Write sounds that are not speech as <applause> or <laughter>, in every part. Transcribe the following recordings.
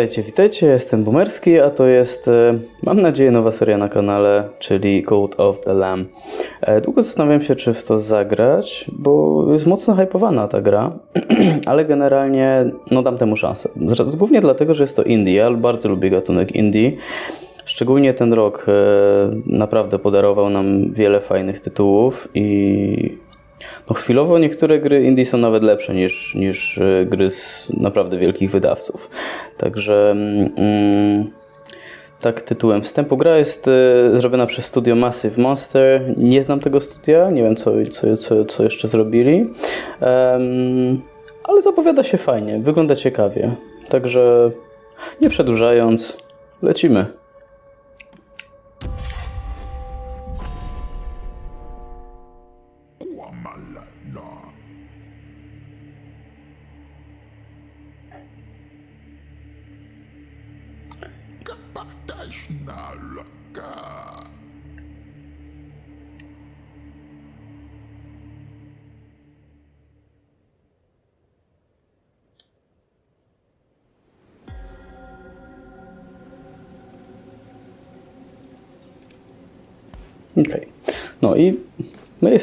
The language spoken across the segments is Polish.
Witajcie, witajcie, jestem Boomerski, a to jest, e, mam nadzieję, nowa seria na kanale, czyli Code of the Lamb. E, Długo zastanawiałem się, czy w to zagrać, bo jest mocno hypowana ta gra, <clears throat> ale generalnie no dam temu szansę. Głównie dlatego, że jest to indie, ja bardzo lubię gatunek indie. Szczególnie ten rok e, naprawdę podarował nam wiele fajnych tytułów i no chwilowo niektóre gry indie są nawet lepsze niż, niż e, gry z naprawdę wielkich wydawców. Także mm, tak tytułem wstępu. Gra jest e, zrobiona przez studio Massive Monster. Nie znam tego studia, nie wiem co, co, co, co jeszcze zrobili. Em, ale zapowiada się fajnie, wygląda ciekawie. Także nie przedłużając, lecimy.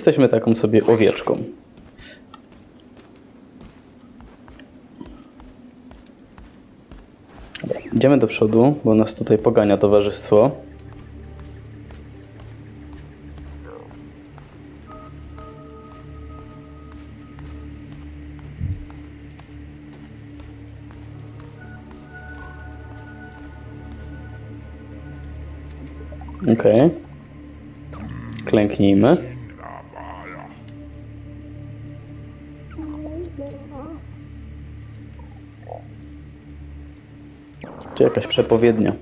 Jesteśmy taką sobie owieczką. Idziemy do przodu, bo nas tutaj pogania towarzystwo. Okej. Klęknijmy. Czy jakaś przepowiednia?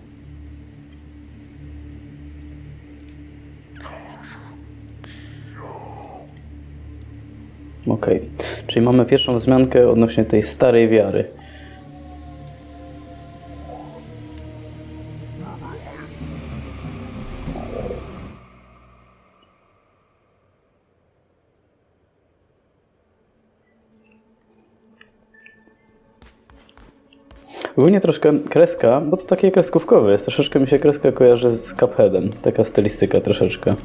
Okej, czyli mamy pierwszą wzmiankę odnośnie tej starej wiary. Ogólnie troszkę kreska, bo to takie kreskówkowe jest. Troszeczkę mi się kreska kojarzy z Cupheadem. Taka stylistyka troszeczkę.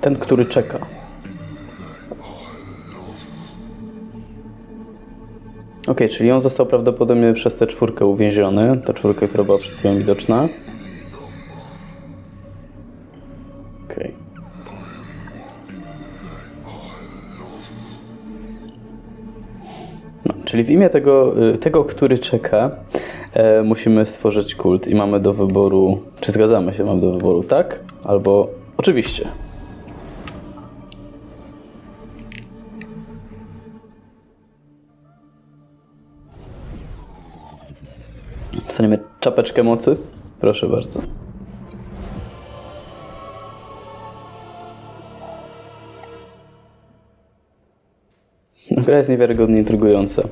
Ten, który czeka. Okej, czyli on został prawdopodobnie przez tę czwórkę uwięziony. Ta czwórka, która była przed chwilą widoczna. Okej. No, czyli w imię tego, y, tego który czeka, e, musimy stworzyć kult i mamy do wyboru, czy zgadzamy się, mamy do wyboru tak, albo oczywiście. Dostaniemy czapeczkę mocy? Proszę bardzo. Gra jest niewiarygodnie intrygująca.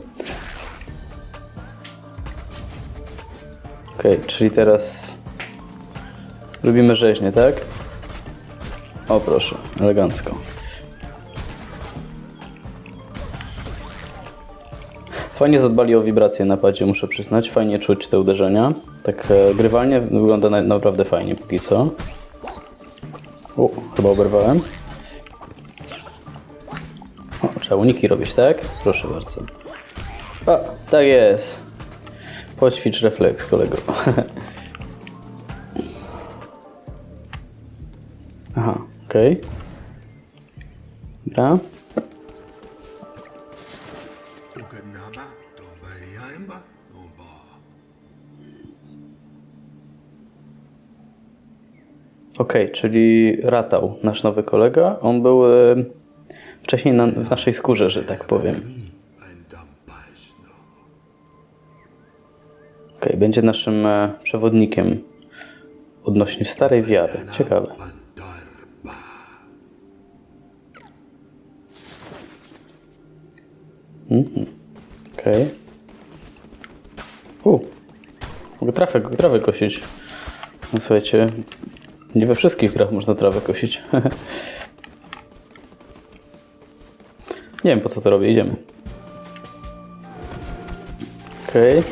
Okej, czyli teraz robimy rzeźnię, tak? O proszę, elegancko. Fajnie zadbali o wibracje na padzie, muszę przyznać. Fajnie czuć te uderzenia. Tak e, grywalnie wygląda na, naprawdę fajnie póki co. O, chyba oberwałem. O, trzeba uniki robić, tak? Proszę bardzo. A, tak jest. Poćwicz refleks, kolego. <laughs> Aha, okej. Dobra. Uganaba, czyli Ratał, nasz nowy kolega. On był e, wcześniej na, w naszej skórze, że tak powiem. Okej, będzie naszym e, przewodnikiem odnośnie starej wiary. Ciekawe. Mhm. Okej. U, mogę trawę, trawę kosić. No słuchajcie, nie we wszystkich grach można trawę kosić. <laughs> nie wiem po co to robię, idziemy. Okej.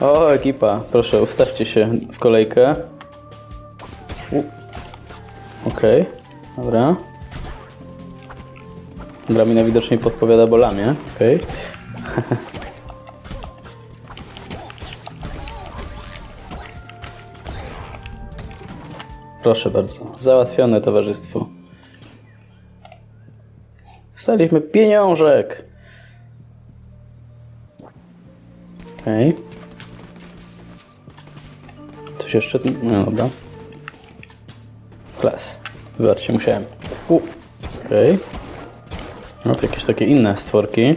O, ekipa, proszę, ustawcie się w kolejkę. Okej, dobra. Gra mi najwidoczniej podpowiada bolami, okej. <laughs> Proszę bardzo, załatwione towarzystwo. Staliśmy pieniążek. Okej. Coś jeszcze? No dobra. Klas. Wybaczcie, musiałem. U. Okej. No to jakieś takie inne stworki.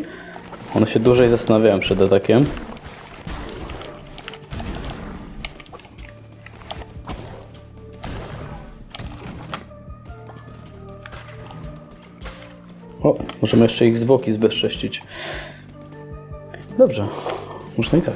One się dłużej zastanawiają przed atakiem. O, możemy jeszcze ich zwłoki zbezcześcić. Dobrze, można i tak.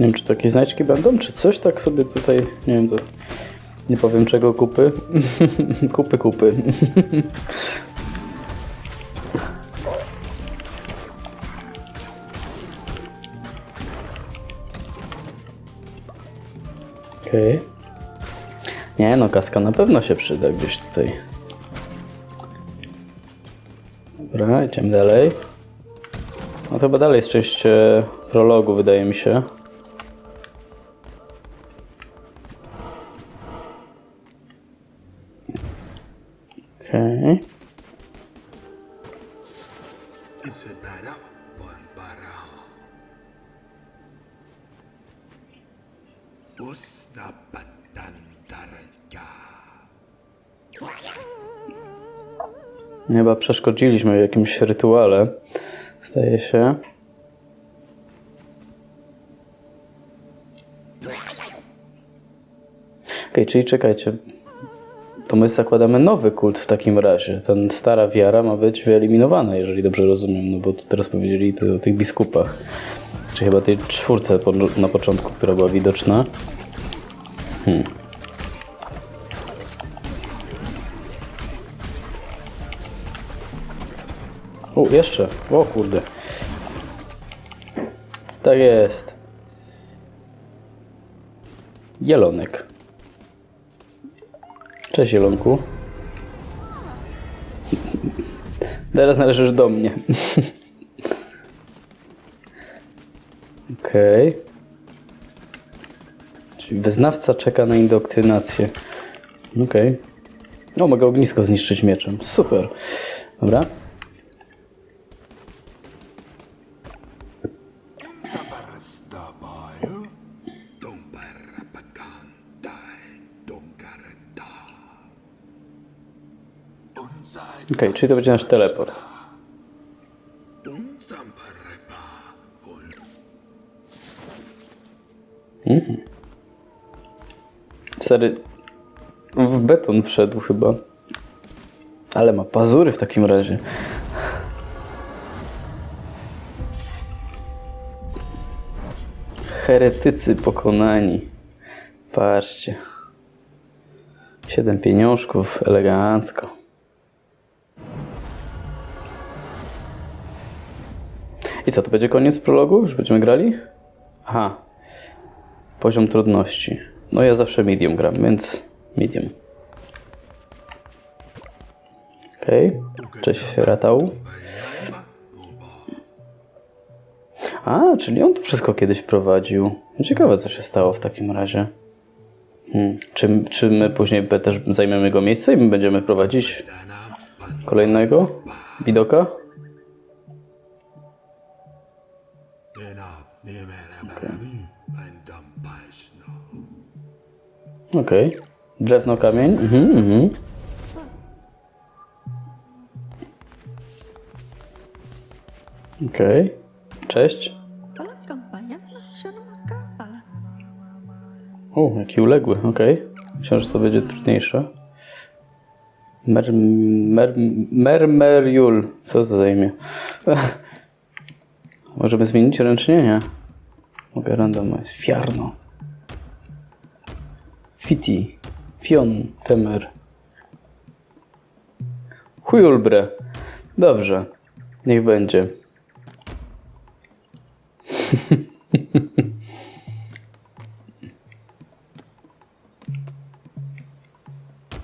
Nie wiem, czy takie znajdźki będą, czy coś tak sobie tutaj, nie wiem, to nie powiem czego kupy. <laughs> kupy, kupy. <laughs> Okej. Nie no, kaska na pewno się przyda gdzieś tutaj. Dobra, idziemy dalej. No to chyba dalej jest część e, prologu, wydaje mi się. Okej. Chyba przeszkodziliśmy w jakimś rytuale. Zdaje się. Okej, czyli czekajcie. To my zakładamy nowy kult w takim razie. Ten stara wiara ma być wyeliminowana, jeżeli dobrze rozumiem, no bo teraz powiedzieli o tych biskupach. Czy chyba tej czwórce na początku, która była widoczna. Hmm. O, jeszcze. O kurde. Tak jest. Jelonek. Cześć Jelonku. Teraz należysz do mnie. <laughs> Okej. Czyli wyznawca czeka na indoktrynację. Okej. No, mogę ognisko zniszczyć mieczem. Super. Dobra. Czyli to będzie nasz teleport. Hol. Stary w beton wszedł chyba. Ale ma pazury w takim razie. Heretycy pokonani. Patrzcie. Siedem pieniążków, elegancko. I co, to będzie koniec prologu? Już będziemy grali? Aha. Poziom trudności. No ja zawsze medium gram, więc medium. Okej. Cześć Ratał. A, czyli on to wszystko kiedyś prowadził. Ciekawe co się stało w takim razie. Hmm. Czy, czy my później też zajmiemy jego miejsce i my będziemy prowadzić kolejnego widoka? Okej. Drewno, kamień. Mhm, mhm. Okej. Cześć. Na makapal. O, jaki uległy, okej. Myślałem, że to będzie trudniejsze. Mer... Mer... Mermeriul. Co to za imię? Możemy zmienić ręcznie? Nie. Mogę randomizować. Fiarno. Fiti. Fion. Temer. Chujulbre. Dobrze. Niech będzie. <laughs>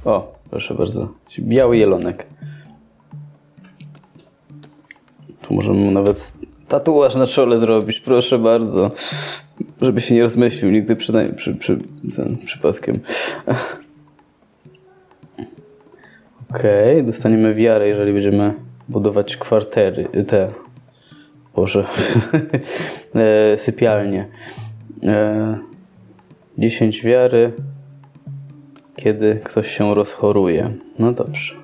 O, proszę bardzo. Biały jelonek. Tu możemy nawet tatuaż na czole zrobić, proszę bardzo. Żeby się nie rozmyślił nigdy przynajmniej przy, przy, ten, przypadkiem. Okej, dostaniemy wiarę, jeżeli będziemy budować kwartery, te, Boże, <laughs> e, sypialnie. E, 10 wiary, kiedy ktoś się rozchoruje. No dobrze.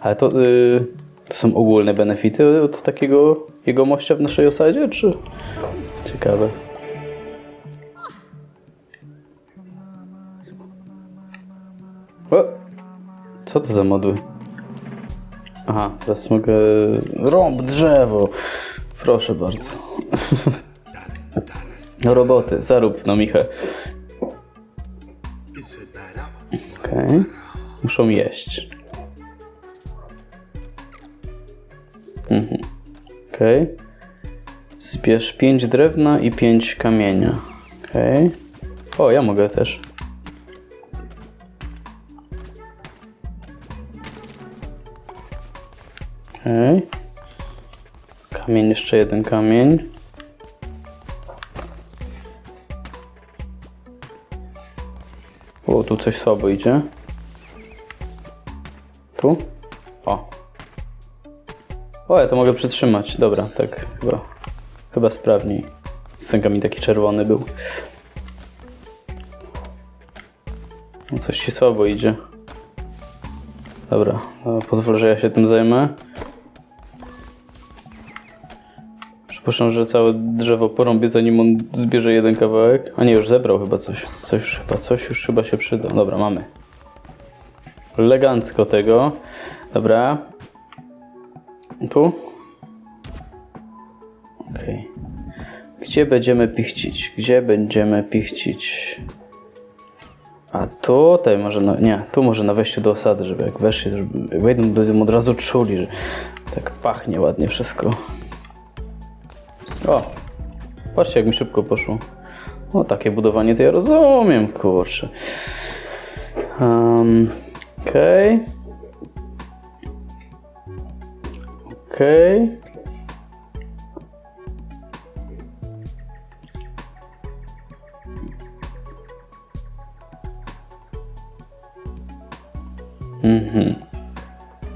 Ale to, y, to są ogólne benefity od takiego jegomościa w naszej osadzie, czy? Ciekawe. O! Co to za modły? Aha, teraz mogę... Rąb drzewo! Proszę bardzo. <laughs> No roboty, zarób no up? Okej. Muszą jeść. Zbierz 5 drewna i 5 kamienia. Okej. O, ja mogę też. Okej. Kamień, jeszcze jeden kamień. O, tu coś słabo idzie. Tu? O. Ja to mogę przytrzymać. Dobra, tak chyba. Chyba sprawniej. Stęka taki czerwony był. No, coś ci słabo idzie. Dobra, no, pozwól, że ja się tym zajmę. Przypuszczam, że całe drzewo porąbię, zanim on zbierze jeden kawałek. A nie, już zebrał chyba coś. Coś już chyba, coś już chyba się przyda. Dobra, mamy. Elegancko tego. Dobra. Tu? Okej. Gdzie będziemy pichcić? Gdzie będziemy pichcić? A tutaj może na, nie, tu może na wejściu do osady, żeby jak weszli, żeby wejdą, będą od razu czuli, że tak pachnie ładnie wszystko. O! Patrzcie jak mi szybko poszło. No takie budowanie to ja rozumiem, kurczę. Um, Okej. Okej. Mhm.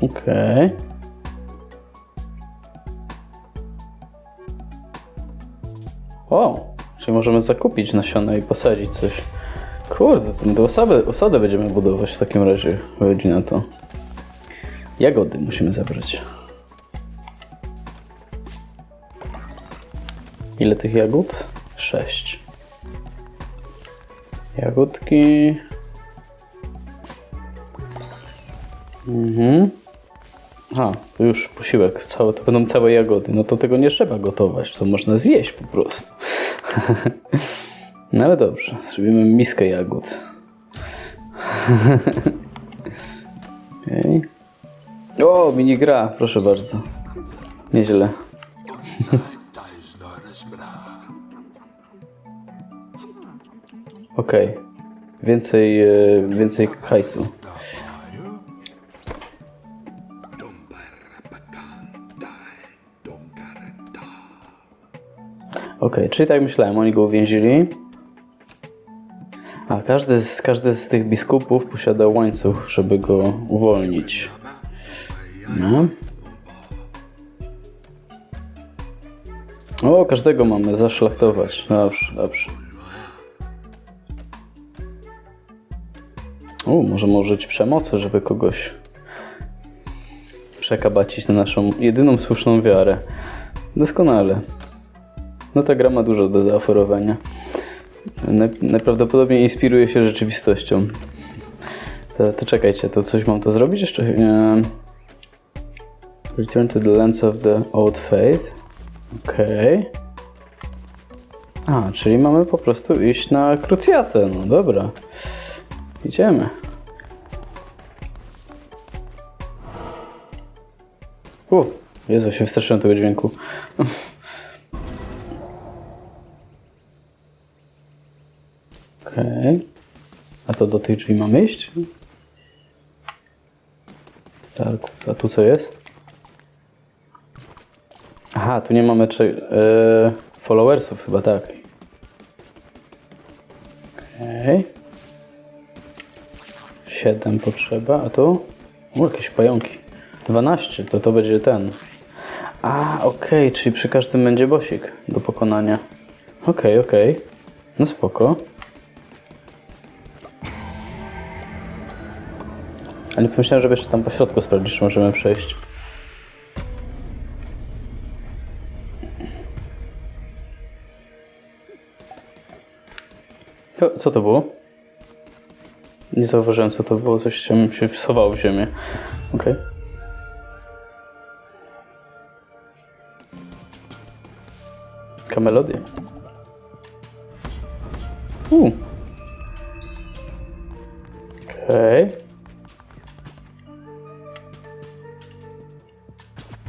Okej. O! Czyli możemy zakupić nasiona i posadzić coś. Kurde, to my będziemy budować w takim razie. Wychodzi na to. Jagody musimy zebrać. Ile tych jagód? Sześć. Jagódki. Mhm. A, już posiłek, całe, to będą całe jagody. No to tego nie trzeba gotować, to można zjeść po prostu. <laughs> No ale dobrze, zrobimy miskę jagód. <laughs> Okej. O, minigra, proszę bardzo. Nieźle. <laughs> Okej. Więcej, e, więcej hajsu. Okej, czyli tak myślałem, oni go uwięzili. A każdy z, każdy z tych biskupów posiada łańcuch, żeby go uwolnić. No. O, każdego mamy zaszlachtować. Dobrze, dobrze. O, możemy użyć przemocy, żeby kogoś przekabacić na naszą jedyną słuszną wiarę. Doskonale. No ta gra ma dużo do zaoferowania. Naj- najprawdopodobniej inspiruje się rzeczywistością. To, to czekajcie, to coś mam to zrobić jeszcze? Return to the lands of the old faith. Okej. A, czyli mamy po prostu iść na krucjatę. No dobra. Idziemy. U, Jezu, się wystraszyłem tego dźwięku. <laughs> Okej. A to do tych drzwi mamy iść? Tak, a tu co jest? Aha, tu nie mamy czy, e, followersów chyba, tak. Okej. Siedem potrzeba, a tu? O, jakieś pająki. 12, to to będzie ten. A, okej, czyli przy każdym będzie bosik do pokonania. Okej, okej. No spoko. Ale pomyślałem, żeby jeszcze tam po środku sprawdzić, czy możemy przejść. O, co to było? Nie zauważyłem, co to było. Coś się, się wsuwało w ziemię. Okej. Taka melodia. U. Okej.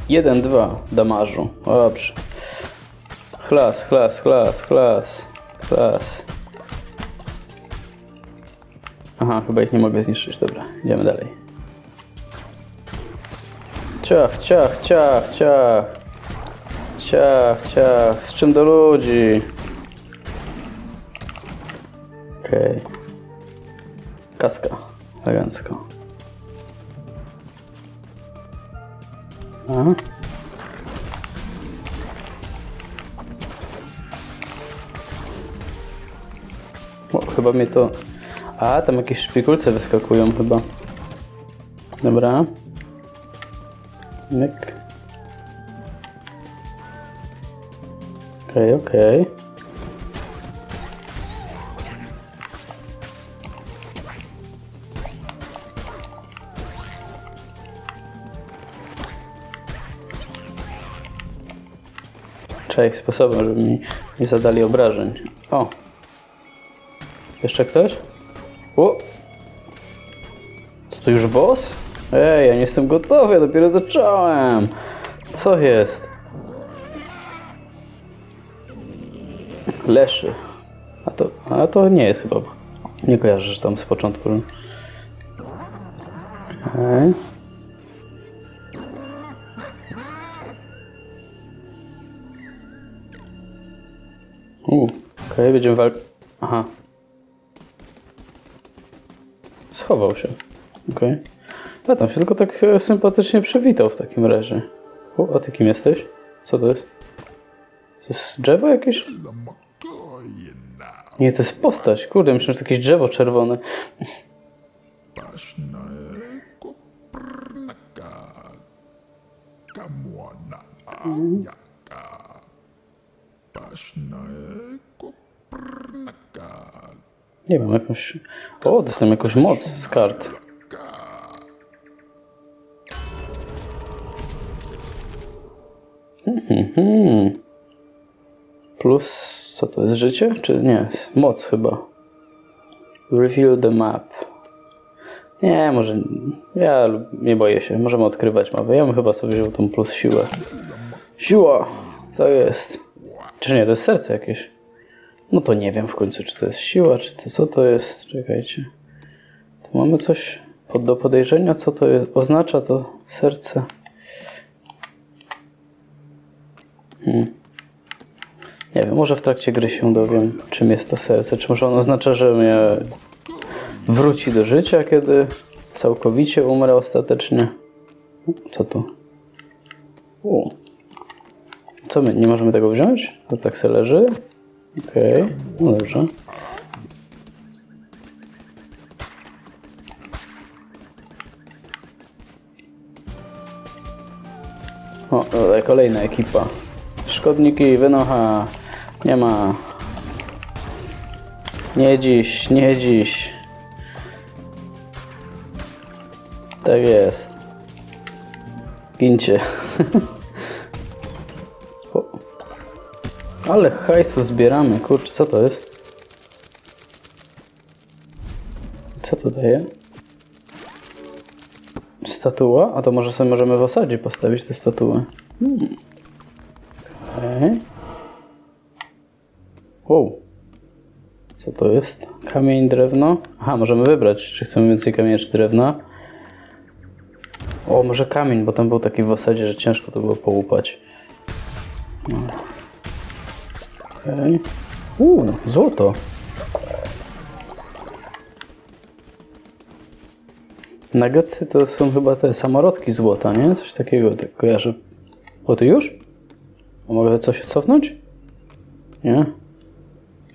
Jeden, dwa damażu. Dobrze. Chlas, chlas, chlas, chlas, chlas. Aha, chyba ich nie mogę zniszczyć. Dobra, idziemy dalej. Ciach, ciach, ciach, ciach. Ciach, ciach. Z czym do ludzi? Okej. Kaska. Elegancko. Aha. O, chyba mnie to... A, tam jakieś szpikulce wyskakują chyba. Dobra. Myk. Okej, okej. Trzeba ich sposobem, żeby mi nie zadali obrażeń. O! Jeszcze ktoś? O! Co to już boss? Ej, ja nie jestem gotowy, ja dopiero zacząłem. Co jest? Leszy. A to, a to nie jest chyba. Nie kojarzę, że tam z początku. Okej. U, okej, będziemy walczyć. Aha. Schował się. Okej. Ja tam się tylko tak e, sympatycznie przywitał w takim razie. O, a ty kim jesteś? Co to jest? To jest drzewo jakieś? Nie, to jest postać. Kurde, myślę, że to jakieś drzewo czerwone. Kuprnaka. Nie wiem, jakąś... O, dostałem jakąś moc z kart. Mhm. Plus, co to jest, życie? Czy nie? Moc chyba. Review the map. Nie, może... Ja nie boję się. Możemy odkrywać mapę. Ja bym chyba sobie wziął tą plus siłę. Siła! To jest. Czy nie, to jest serce jakieś. No to nie wiem w końcu, czy to jest siła, czy to co to jest. Czekajcie. Tu mamy coś pod, do podejrzenia, co to jest, oznacza to serce. Hmm. Nie wiem, może w trakcie gry się dowiem, czym jest to serce. Czy może ono oznacza, że mnie wróci do życia, kiedy całkowicie umrę ostatecznie? Co tu? U. Co my, nie możemy tego wziąć? To tak se leży? Okej, no dobrze. O, e, kolejna ekipa. Szkodniki, wynocha. Nie ma. Nie dziś, nie dziś. Tak jest. Gincie. <laughs> Ale hajsu zbieramy, kurczę, co to jest? Co to daje? Statua? A to może sobie możemy w osadzie postawić tę statuę. Hmm. Okej. Wow. Co to jest? Kamień, drewno? Aha, możemy wybrać, czy chcemy więcej kamienia, czy drewna. O, może kamień, bo tam był taki w osadzie, że ciężko to było połupać. No. Okej. Uuu, złoto. Nuggetsy to są chyba te samorodki złota, nie? Coś takiego, tak kojarzę. O, ty już? Mogę coś cofnąć? Nie?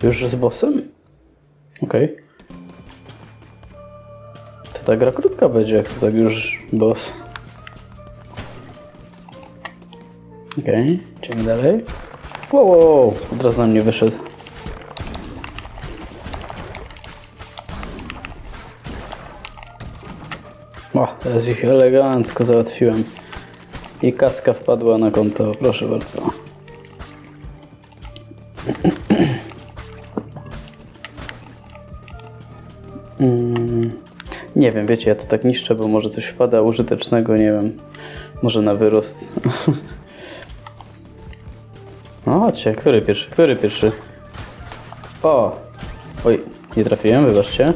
Już z bossem? Okej. To ta gra krótka będzie, jak to tak już boss. Okej, idziemy dalej. Wow, wow, od razu na mnie wyszedł. O, teraz ich elegancko załatwiłem. I kaska wpadła na konto, proszę bardzo. Mm, nie wiem, wiecie, ja to tak niszczę, bo może coś wpada użytecznego, nie wiem. Może na wyrost. <laughs> No chodźcie, który pierwszy, który pierwszy? O! Oj, nie trafiłem, wybaczcie.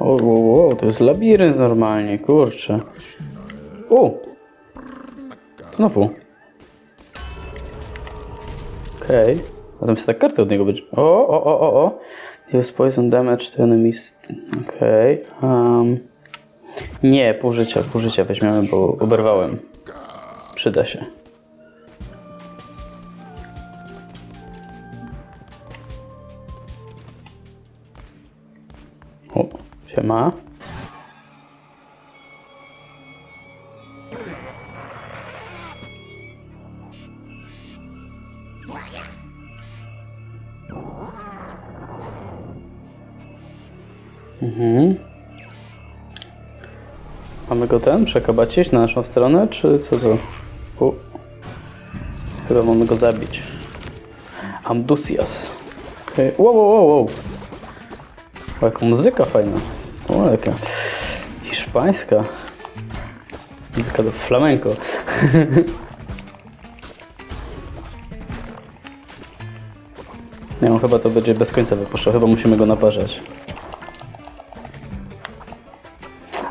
O, o, o, to jest labirynt normalnie, kurczę. O! Znowu. Okej. A tam się tak karty od niego będzie. O, o, o, o, o. Deals poison damage to enemies. Okej. Um. Nie, pół życia, pół życia weźmiemy, bo oberwałem. Przyda się. O, siema. Mhm. Go ten przekabacić na naszą stronę, czy co to? U. Chyba mamy go zabić. Amdusias. Wow, wow, wow, wow. O, jaka muzyka fajna. O, jaka hiszpańska. Muzyka do flamenco. <laughs> Nie wiem, chyba to będzie bez końca wypuszczał. Chyba musimy go naparzać.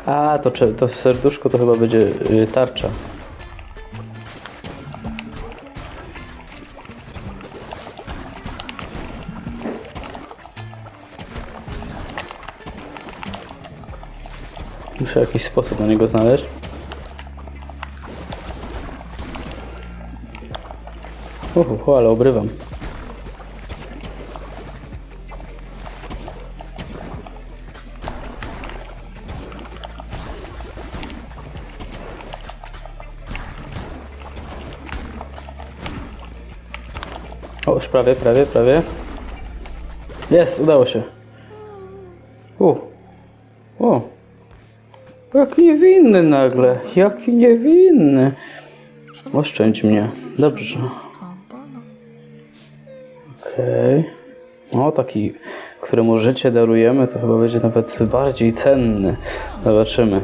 A, to, to serduszko to chyba będzie y, tarcza. Muszę jakiś sposób na niego znaleźć. Uhu, ale obrywam. O, już prawie, prawie, prawie. Jest, udało się. U. O. Jaki niewinny nagle. Jaki niewinny. Oszczędź mnie. Dobrze. Okej. O, taki, któremu życie darujemy, to chyba będzie nawet bardziej cenny. Zobaczymy.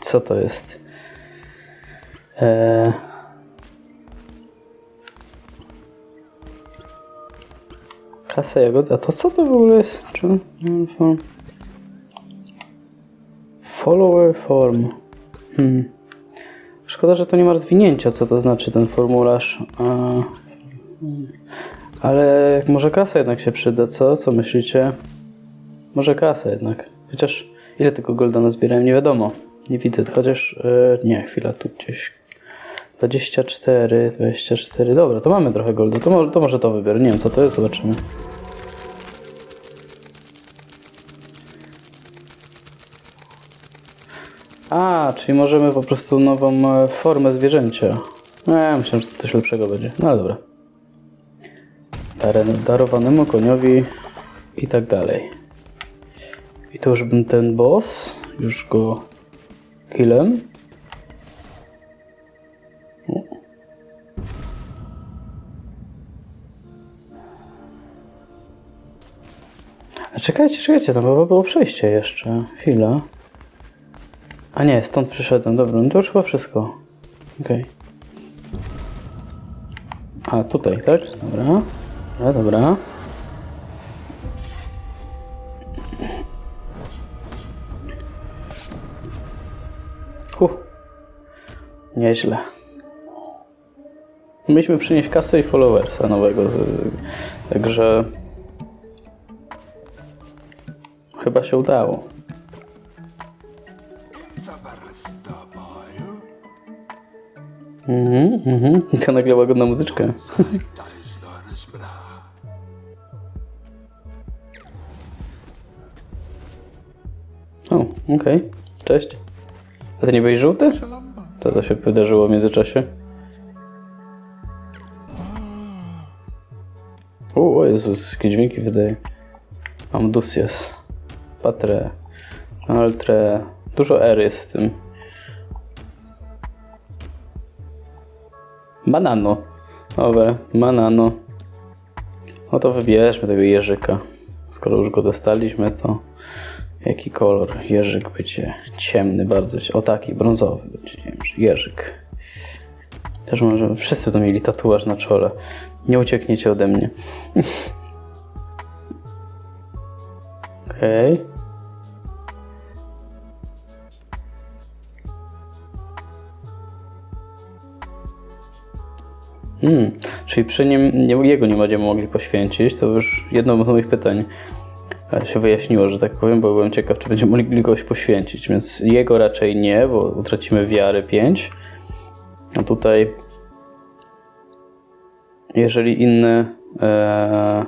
Co to jest? Eee... Kasa jagody. A to co to w ogóle jest? Czy... form? Follower form. Hmm. Szkoda, że to nie ma rozwinięcia, co to znaczy ten formularz. Hmm. Ale może kasa jednak się przyda, co? Co myślicie? Może kasa jednak. Chociaż ile tego golda nazbierałem, nie wiadomo. Nie widzę, chociaż... e, nie, chwila, tu gdzieś... 24, 24. Dobra, to mamy trochę goldu. To, mo- to może to wybiorę. Nie wiem co to jest, zobaczymy. A, czyli możemy po prostu nową e, formę zwierzęcia. No, ja myślę, że coś lepszego będzie. No ale dobra. Dare- Darowanemu koniowi i tak dalej. I to już bym ten boss, już go killem. Czekajcie, czekajcie, tam chyba było przejście jeszcze. Chwila. A nie, stąd przyszedłem, dobra, no to już chyba wszystko. Okej. A, tutaj, tak? Dobra. Dobra, dobra. Huh. Nieźle. Mieliśmy przynieść kasę i followersa nowego, także chyba się udało. Mhm, mhm. <laughs> Jaka nagle łagodna muzyczka. O, okej. Cześć. A ty nie byłeś żółty? To co się wydarzyło w międzyczasie? O Jezus, jakie dźwięki wydaje. Amdusias. Patre. Altre. Dużo R jest w tym. Banano. Dobra, banano. No to wybierzmy tego jeżyka. Skoro już go dostaliśmy, to jaki kolor? Jeżyk będzie ciemny bardzo. O taki, brązowy będzie, że jeżyk. Też może wszyscy to mieli tatuaż na czole. Nie uciekniecie ode mnie. <laughs> Okej. Hmm, czyli przy nim nie, jego nie będziemy mogli poświęcić, to już jedno z moich pytań e, się wyjaśniło, że tak powiem, bo byłem ciekaw, czy będziemy mogli kogoś poświęcić, więc jego raczej nie, bo utracimy wiary 5. A tutaj, jeżeli inny e,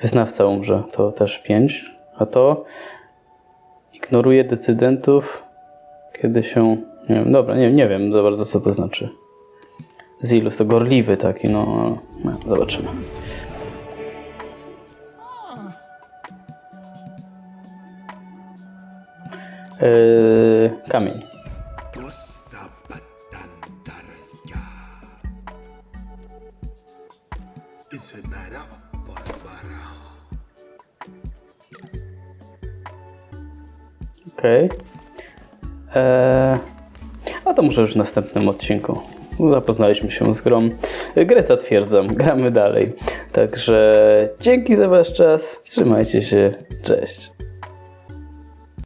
wyznawca umrze, to też 5. A to ignoruje decydentów, kiedy się. Nie wiem, dobra, nie, nie wiem za bardzo, co to znaczy. Zilus to gorliwy taki, no, no zobaczymy. Yy, kamień. Pusta patantarka. Isabara Barbara. Okej. Eee, A to może już w następnym odcinku. Zapoznaliśmy się z grą. Grę zatwierdzam, <laughs> gramy dalej. Także dzięki za wasz czas. Trzymajcie się. Cześć.